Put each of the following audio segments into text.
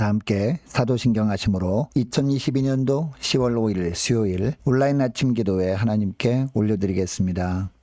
다 함께 사도신경 하심으로 2022년도 10월 5일 수요일 온라인 아침 기도회 하나님께 올려드리겠습니다.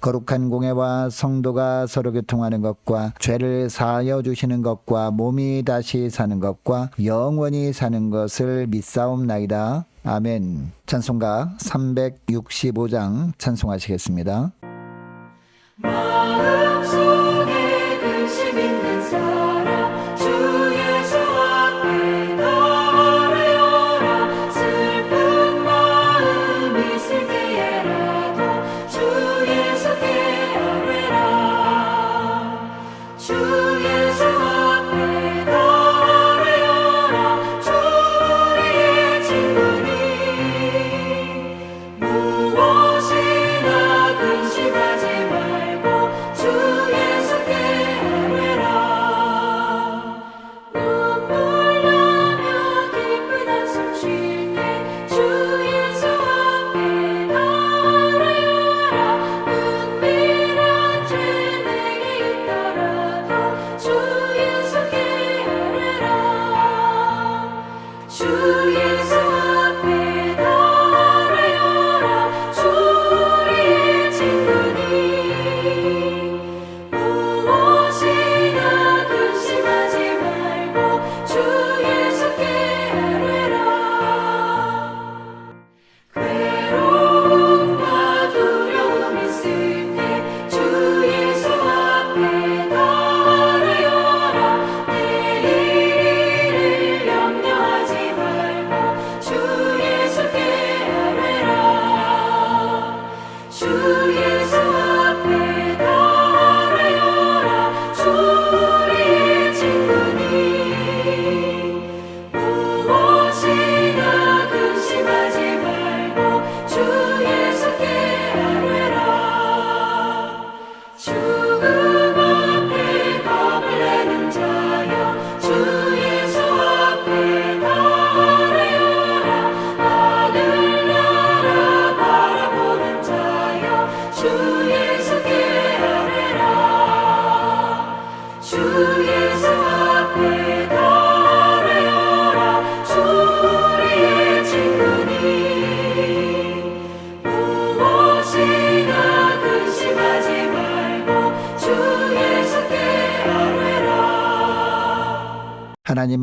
거룩한 공예와 성도가 서로 교통하는 것과 죄를 사하여 주시는 것과 몸이 다시 사는 것과 영원히 사는 것을 믿사옵나이다. 아멘. 찬송가 365장 찬송하시겠습니다.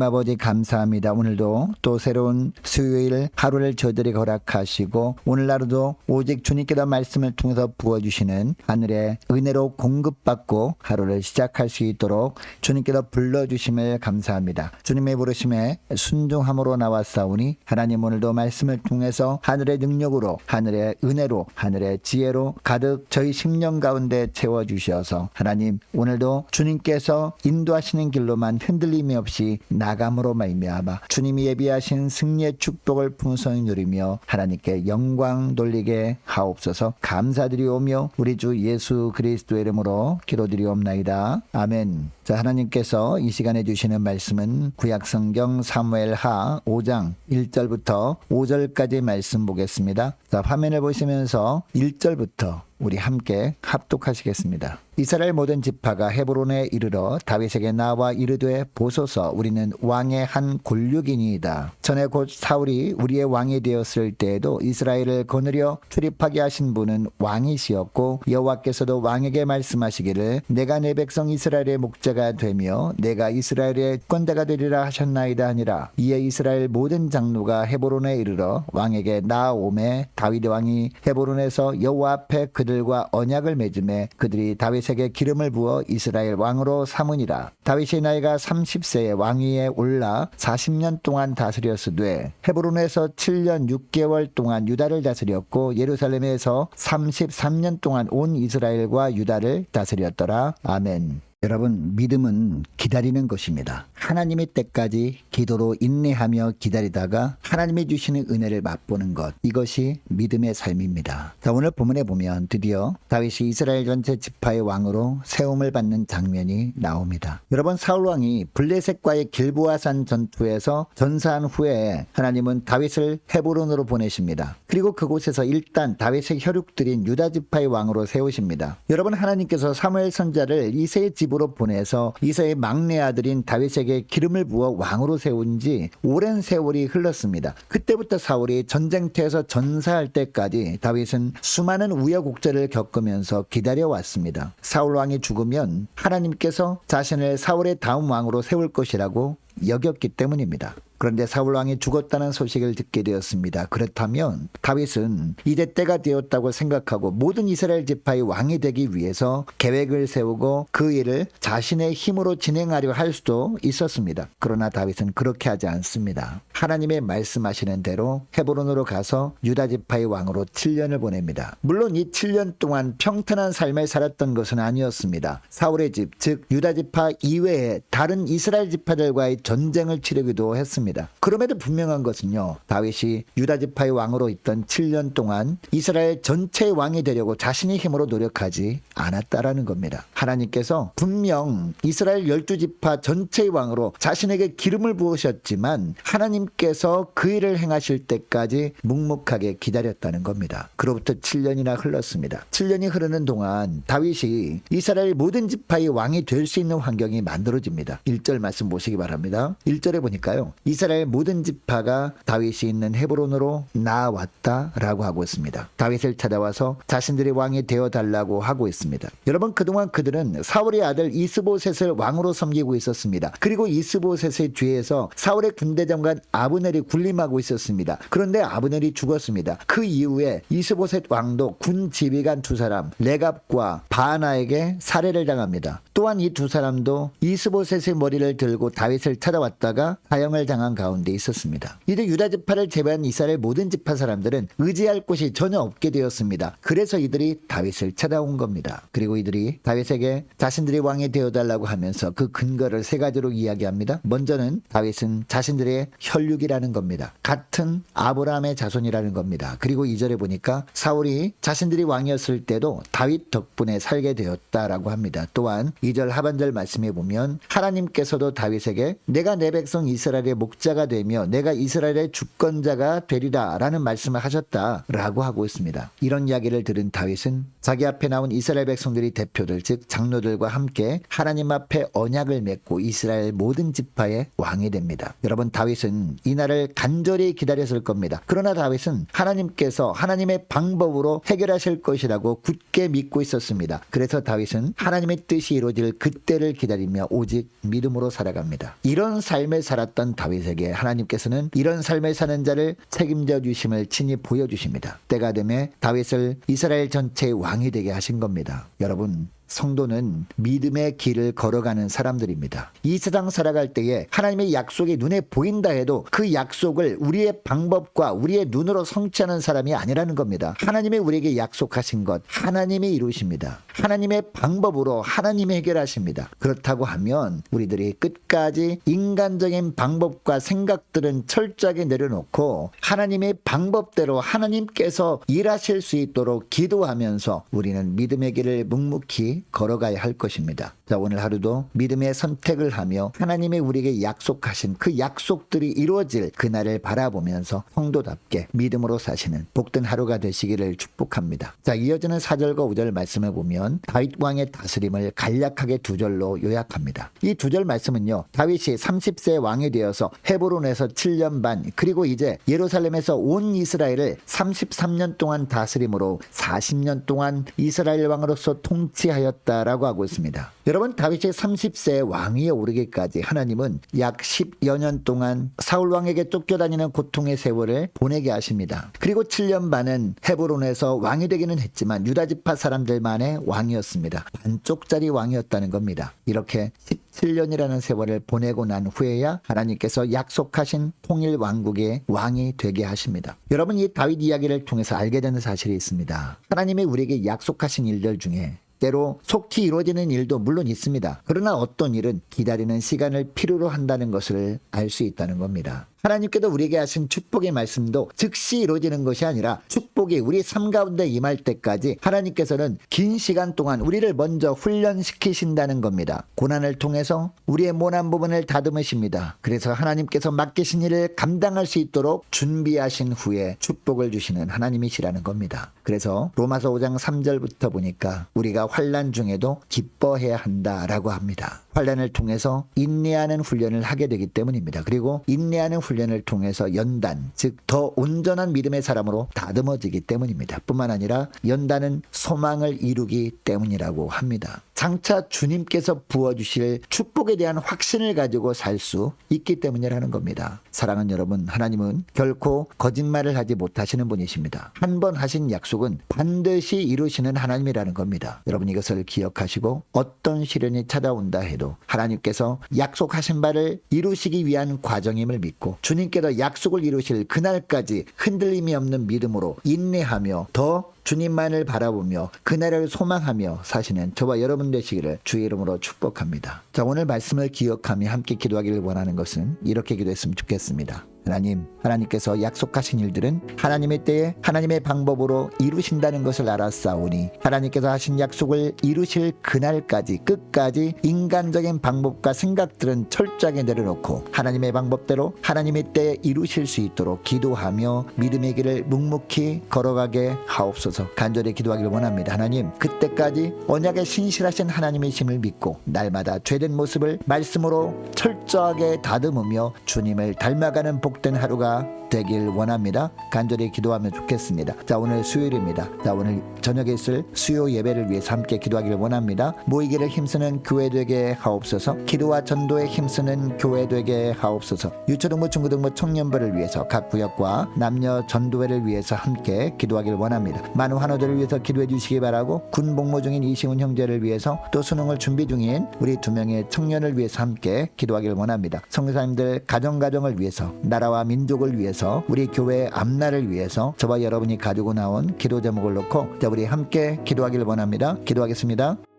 아버지 감사합니다. 오늘도 또 새로운 수요일 하루를 저들이 허락하시고 오늘 하루도 오직 주님께서 말씀을 통해서 부어주시는 하늘의 은혜로 공급받고 하루를 시작할 수 있도록 주님께서 불러주심을 감사합니다. 주님의 부르심에 순종함으로 나왔사오니 하나님 오늘도 말씀을 통해서 하늘의 능력으로 하늘의 은혜로 하늘의 지혜로 가득 저희 심령 가운데 채워주셔서 하나님 오늘도 주님께서 인도하시는 길로만 흔들림이 없이 나 감으로 말미암아 주님이 예비하신 승리의 축복을 풍성히 누리며 하나님께 영광 돌리게 하옵소서. 감사드리오며 우리 주 예수 그리스도의 이름으로 기도드리옵나이다. 아멘 자 하나님께서 이 시간에 주시는 말씀은 구약성경 사무엘하 5장 1절부터 5절까지 말씀 보겠습니다 자 화면을 보시면서 1절부터 우리 함께 합독하시겠습니다. 이스라엘 모든 지파가 헤브론에 이르러 다윗에게 나와 이르되 보소서 우리는 왕의 한 곤륙이니이다. 전에 곧 사울이 우리의 왕이 되었을 때에도 이스라엘을 거느려 출입하게 하신 분은 왕이시었고 여호와께서도 왕에게 말씀하시기를 내가 내 백성 이스라엘의 목자 가 되며 내가 이스라엘의 권대가 되리라 하셨나이다 하니라. 이에 이스라엘 모든 장로가 헤브론에 이르러 왕에게 나오매 다윗 왕이 헤브론에서 여호와 앞에 그들과 언약을 맺음에 그들이 다윗에게 기름을 부어 이스라엘 왕으로 삼으니라. 다윗의 나이가 30세에 왕위에 올라 40년 동안 다스렸으되 헤브론에서 7년 6개월 동안 유다를 다스렸고 예루살렘에서 33년 동안 온 이스라엘과 유다를 다스렸더라. 아멘. 여러분, 믿음은 기다리는 것입니다. 하나님의 때까지 기도로 인내하며 기다리다가 하나님이 주시는 은혜를 맛보는 것 이것이 믿음의 삶입니다. 자 오늘 본문에 보면 드디어 다윗이 이스라엘 전체 지파의 왕으로 세움을 받는 장면이 나옵니다. 여러분 사울 왕이 블레셋과의 길보아산 전투에서 전사한 후에 하나님은 다윗을 헤브론으로 보내십니다. 그리고 그곳에서 일단 다윗의 혈육들인 유다 지파의 왕으로 세우십니다. 여러분 하나님께서 사무엘 선자를 이세의 집으로 보내서 이세의 막내 아들인 다윗에게 기름을 부어 왕으로 세운 지 오랜 세월이 흘렀습니다. 그때부터 사울이 전쟁터에서 전사할 때까지 다윗은 수많은 우여곡절을 겪으면서 기다려왔습니다. 사울 왕이 죽으면 하나님께서 자신을 사울의 다음 왕으로 세울 것이라고 여겼기 때문입니다. 그런데 사울 왕이 죽었다는 소식을 듣게 되었습니다. 그렇다면 다윗은 이제 때가 되었다고 생각하고 모든 이스라엘 지파의 왕이 되기 위해서 계획을 세우고 그 일을 자신의 힘으로 진행하려 할 수도 있었습니다. 그러나 다윗은 그렇게 하지 않습니다. 하나님의 말씀하시는 대로 헤브론으로 가서 유다 지파의 왕으로 7년을 보냅니다. 물론 이 7년 동안 평탄한 삶을 살았던 것은 아니었습니다. 사울의 집, 즉 유다 지파 이외에 다른 이스라엘 지파들과의 전쟁을 치르기도 했습니다. 그럼에도 분명한 것은요. 다윗이 유다 지파의 왕으로 있던 7년 동안 이스라엘 전체의 왕이 되려고 자신의 힘으로 노력하지 않았다라는 겁니다. 하나님께서 분명 이스라엘 12지파 전체의 왕으로 자신에게 기름을 부으셨지만 하나님께서 그 일을 행하실 때까지 묵묵하게 기다렸다는 겁니다. 그로부터 7년이나 흘렀습니다. 7년이 흐르는 동안 다윗이 이스라엘 모든 지파의 왕이 될 수 있는 환경이 만들어집니다. 1절 말씀 보시기 바랍니다. 1절에 보니까요. 이스라엘 모든 지파가 다윗이 있는 헤브론으로 나왔다라고 하고 있습니다. 다윗을 찾아와서 자신들의 왕이 되어 달라고 하고 있습니다. 여러분 그동안 그들은 사울의 아들 이스보셋을 왕으로 섬기고 있었습니다. 그리고 이스보셋의 뒤에서 사울의 군대 장관 아브넬이 군림하고 있었습니다. 그런데 아브넬이 죽었습니다. 그 이후에 이스보셋 왕도 군 지휘관 두 사람 레갑과 바나에게 살해를 당합니다. 또한 이 두 사람도 이스보셋의 머리를 들고 다윗을 찾아왔다가 사형을 당한 가운데 있었습니다. 이제 유다 지파를 제외한 이스라엘 모든 지파 사람들은 의지할 곳이 전혀 없게 되었습니다. 그래서 이들이 다윗을 찾아온 겁니다. 그리고 이들이 다윗에게 자신들이 왕이 되어달라고 하면서 그 근거를 세 가지로 이야기합니다. 먼저는 다윗은 자신들의 혈육이라는 겁니다. 같은 아브라함의 자손이라는 겁니다. 그리고 이절에 보니까 사울이 자신들이 왕이었을 때도 다윗 덕분에 살게 되었다라고 합니다. 또한 이절 하반절 말씀에 보면 하나님께서도 다윗에게 내가 내 백성 이스라엘의 목자가 되며 내가 이스라엘의 주권자가 되리라라는 말씀을 하셨다라고 하고 있습니다. 이런 이야기를 들은 다윗은 자기 앞에 나온 이스라엘 백성들이 대표들 즉 장로들과 함께 하나님 앞에 언약을 맺고 이스라엘 모든 지파의 왕이 됩니다. 여러분 다윗은 이 날을 간절히 기다렸을 겁니다. 그러나 다윗은 하나님께서 하나님의 방법으로 해결하실 것이라고 굳게 믿고 있었습니다. 그래서 다윗은 하나님의 뜻이 이루어질 그때를 기다리며 오직 믿음으로 살아갑니다. 이런 삶을 살았던 다윗 에게 하나님께서는 이런 삶을 사는 자를 책임져 주심을 친히 보여주십니다. 때가 되매 다윗을 이스라엘 전체의 왕이 되게 하신 겁니다. 여러분 성도는 믿음의 길을 걸어가는 사람들입니다. 이 세상 살아갈 때에 하나님의 약속이 눈에 보인다 해도 그 약속을 우리의 방법과 우리의 눈으로 성취하는 사람이 아니라는 겁니다. 하나님의 우리에게 약속하신 것 하나님이 이루십니다. 하나님의 방법으로 하나님이 해결하십니다. 그렇다고 하면 우리들이 끝까지 인간적인 방법과 생각들은 철저하게 내려놓고 하나님의 방법대로 하나님께서 일하실 수 있도록 기도하면서 우리는 믿음의 길을 묵묵히 걸어가야 할 것입니다. 자, 오늘 하루도 믿음의 선택을 하며 하나님의 우리에게 약속하신 그 약속들이 이루어질 그날을 바라보면서 성도답게 믿음으로 사시는 복된 하루가 되시기를 축복합니다. 자, 이어지는 4절과 5절 말씀을 보면 다윗 왕의 다스림을 간략하게 두 절로 요약합니다. 이 두 절 말씀은요. 다윗이 30세 왕이 되어서 헤브론에서 7년 반 그리고 이제 예루살렘에서 온 이스라엘을 33년 동안 다스림으로 40년 동안 이스라엘 왕으로서 통치하였 다라고 하고 있습니다. 여러분 다윗이 30세 왕위에 오르기까지 하나님은 약 10여 년 동안 사울 왕에게 쫓겨다니는 고통의 세월을 보내게 하십니다. 그리고 7년 반은 헤브론에서 왕이 되기는 했지만 유다 지파 사람들만의 왕이었습니다. 반쪽짜리 왕이었다는 겁니다. 이렇게 17년이라는 세월을 보내고 난 후에야 하나님께서 약속하신 통일 왕국의 왕이 되게 하십니다. 여러분 이 다윗 이야기를 통해서 알게 되는 사실이 있습니다. 하나님이 우리에게 약속하신 일들 중에 때로 속히 이루어지는 일도 물론 있습니다. 그러나 어떤 일은 기다리는 시간을 필요로 한다는 것을 알 수 있다는 겁니다. 하나님께서 우리에게 하신 축복의 말씀도 즉시 이루어지는 것이 아니라 축복이 우리 삶 가운데 임할 때까지 하나님께서는 긴 시간 동안 우리를 먼저 훈련시키신다는 겁니다. 고난을 통해서 우리의 모난 부분을 다듬으십니다. 그래서 하나님께서 맡기신 일을 감당할 수 있도록 준비하신 후에 축복을 주시는 하나님이시라는 겁니다. 그래서 로마서 5장 3절부터 보니까 우리가 환란 중에도 기뻐해야 한다라고 합니다. 환란을 통해서 인내하는 훈련을 하게 되기 때문입니다. 그리고 인내하는 훈련 을 통해서 연단, 즉 더 온전한 믿음의 사람으로 다듬어지기 때문입니다. 뿐만 아니라 연단은 소망을 이루기 때문이라고 합니다. 장차 주님께서 부어주실 축복에 대한 확신을 가지고 살 수 있기 때문이라는 겁니다. 사랑하는 여러분, 하나님은 결코 거짓말을 하지 못하시는 분이십니다. 한 번 하신 약속은 반드시 이루시는 하나님이라는 겁니다. 여러분 이것을 기억하시고 어떤 시련이 찾아온다 해도 하나님께서 약속하신 바를 이루시기 위한 과정임을 믿고 주님께서 약속을 이루실 그날까지 흔들림이 없는 믿음으로 인내하며 더 주님만을 바라보며 그날을 소망하며 사시는 저와 여러분 되시기를 주의 이름으로 축복합니다. 자, 오늘 말씀을 기억하며 함께 기도하기를 원하는 것은 이렇게 기도했으면 좋겠습니다. 하나님, 하나님께서 약속하신 일들은 하나님의 때에 하나님의 방법으로 이루신다는 것을 알았사오니 하나님께서 하신 약속을 이루실 그날까지 끝까지 인간적인 방법과 생각들은 철저하게 내려놓고 하나님의 방법대로 하나님의 때에 이루실 수 있도록 기도하며 믿음의 길을 묵묵히 걸어가게 하옵소서 간절히 기도하기를 원합니다. 하나님, 그때까지 언약에 신실하신 하나님이심을 믿고 날마다 죄된 모습을 말씀으로 철저하게 다듬으며 주님을 닮아가는 복된 하루가 되길 원합니다. 간절히 기도하면 좋겠습니다. 자, 오늘 수요일입니다. 자, 오늘 저녁에 있을 수요 예배를 위해서 함께 기도하기를 원합니다. 모이기를 힘쓰는 교회 되게 하옵소서. 기도와 전도에 힘쓰는 교회 되게 하옵소서. 유초등부 중고등부 청년부를 위해서 각 구역과 남녀 전도회를 위해서 함께 기도하기를 원합니다. 많은 환우들을 위해서 기도해 주시기 바라고 군 복무 중인 이시훈 형제를 위해서 또 수능을 준비 중인 우리 두 명의 청년을 위해서 함께 기도하기를 원합니다. 성사님들 가정 가정을 위해서 나라와 민족을 위해서 우리 교회 앞날을 위해서 저와 여러분이 가지고 나온 기도 제목을 놓고 자 우리 함께 기도하기를 원합니다. 기도하겠습니다.